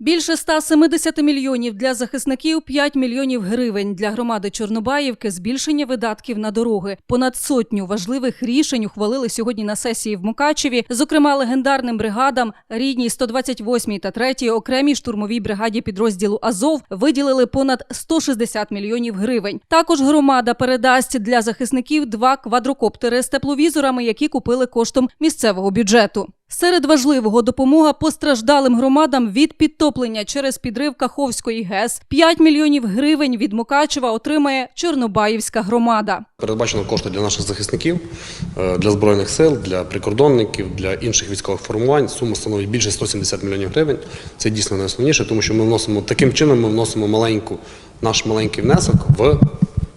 Більше 170 мільйонів для захисників, 5 мільйонів гривень для громади Чорнобаївки, збільшення видатків на дороги. Понад сотню важливих рішень ухвалили сьогодні на сесії в Мукачеві, зокрема легендарним бригадам рідній 128-й та 3-й окремій штурмовій бригаді підрозділу Азов виділили понад 160 мільйонів гривень. Також громада передасть для захисників два квадрокоптери з тепловізорами, які купили коштом місцевого бюджету. Серед важливого допомога постраждалим громадам від підтоплення через підрив Каховської ГЕС. 5 мільйонів гривень від Мукачева отримає Чорнобаївська громада. Передбачено кошти для наших захисників, е, для збройних сил, для прикордонників, для інших військових формувань. Сума становить більше 170 мільйонів гривень. Це дійсно найосновніше, тому що ми вносимо таким чином. Ми вносимо маленьку наш маленький внесок в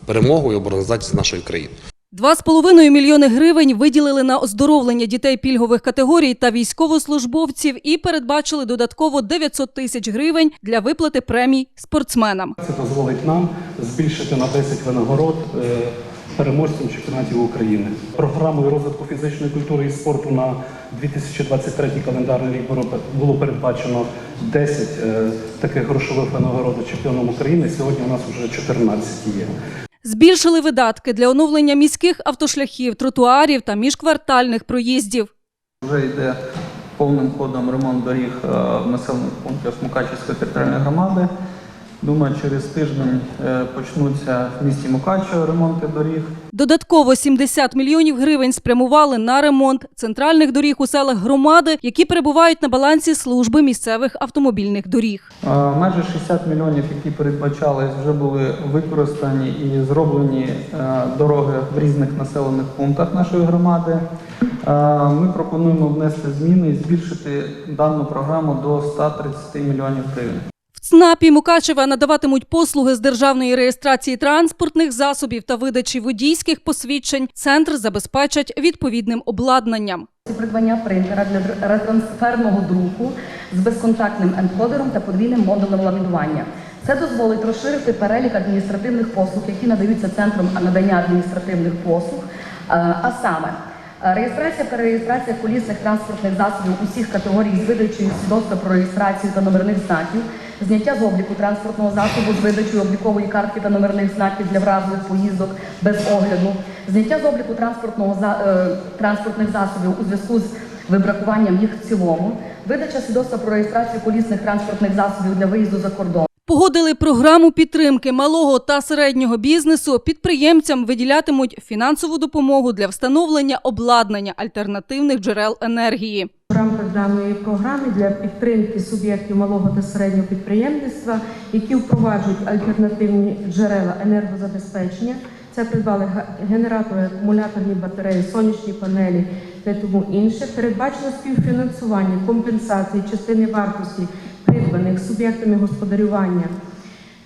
перемогу і обороноздатність нашої країни. 2,5 мільйони гривень виділили на оздоровлення дітей пільгових категорій та військовослужбовців і передбачили додатково 900 тисяч гривень для виплати премій спортсменам. Це дозволить нам збільшити на 10 винагород е, переможцям чемпіонатів України. Програмою розвитку фізичної культури і спорту на 2023 календарний рік було- передбачено 10 е, таких грошових винагород чемпіоном України. Сьогодні у нас вже 14 є. Збільшили видатки для оновлення міських автошляхів, тротуарів та міжквартальних проїздів. Вже йде повним ходом ремонт доріг е, в населених пунктах Мукачівської територіальної громади. Думаю, через тиждень е, почнуться в місті Мукачево ремонти доріг. Додатково 70 мільйонів гривень спрямували на ремонт центральних доріг у селах громади, які перебувають на балансі служби місцевих автомобільних доріг. Майже 60 мільйонів, які передбачались, вже були використані і зроблені е, дороги в різних населених пунктах нашої громади. Ми пропонуємо внести зміни і збільшити дану програму до 130 мільйонів гривень. ЦНАПі Мукачева надаватимуть послуги з державної реєстрації транспортних засобів та видачі водійських посвідчень. Центр забезпечать відповідним обладнанням. Придбання принтера для ретрансферного друку з безконтактним енкодером та подвійним модулем ламінування. Це дозволить розширити перелік адміністративних послуг, які надаються центром надання адміністративних послуг, Е, а саме реєстрація, перереєстрація колісних транспортних засобів усіх категорій з видачею свідоцтва про реєстрацію та номерних знаків, зняття з обліку транспортного засобу з видачею облікової картки та номерних знаків для вразливих поїздок без огляду, зняття з обліку транспортного е, транспортних засобів у зв'язку з вибракуванням їх в цілому, видача свідоцтва про реєстрацію колісних транспортних засобів для виїзду за кордон. Погодили програму підтримки малого та середнього бізнесу. Підприємцям виділятимуть фінансову допомогу для встановлення обладнання альтернативних джерел енергії. В рамках даної програми для підтримки суб'єктів малого та середнього підприємництва, які впроваджують альтернативні джерела енергозабезпечення. Це придбали генератори, акумуляторні батареї, сонячні панелі та тому інше. Передбачено співфінансування компенсації частини вартості придбаних суб'єктами господарювання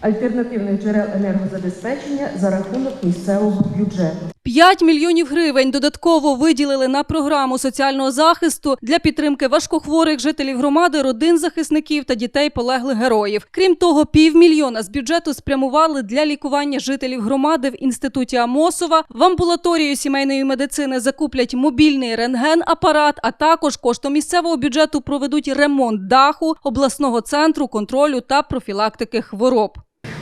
альтернативних джерел енергозабезпечення за рахунок місцевого бюджету. 5 мільйонів гривень додатково виділили на програму соціального захисту для підтримки важкохворих жителів громади, родин захисників та дітей полеглих героїв. Крім того, півмільйона з бюджету спрямували для лікування жителів громади в інституті Амосова. В амбулаторію сімейної медицини закуплять мобільний рентген-апарат, а також коштом місцевого бюджету проведуть ремонт даху обласного центру контролю та профілактики хвороб.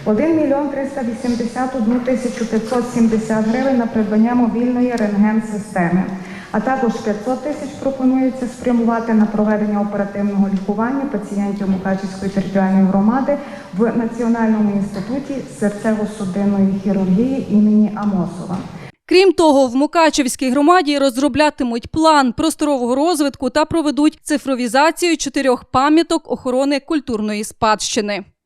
1 мільйон 381 тисячу 570 гривень на придбання мобільної рентген-системи. А також 500 тисяч пропонується спрямувати на проведення оперативного лікування пацієнтів Мукачівської територіальної громади в Національному інституті серцево-судинної хірургії імені Амосова. Крім того, в Мукачевській громаді розроблятимуть план просторового розвитку та проведуть цифровізацію чотирьох пам'яток охорони культурної спадщини.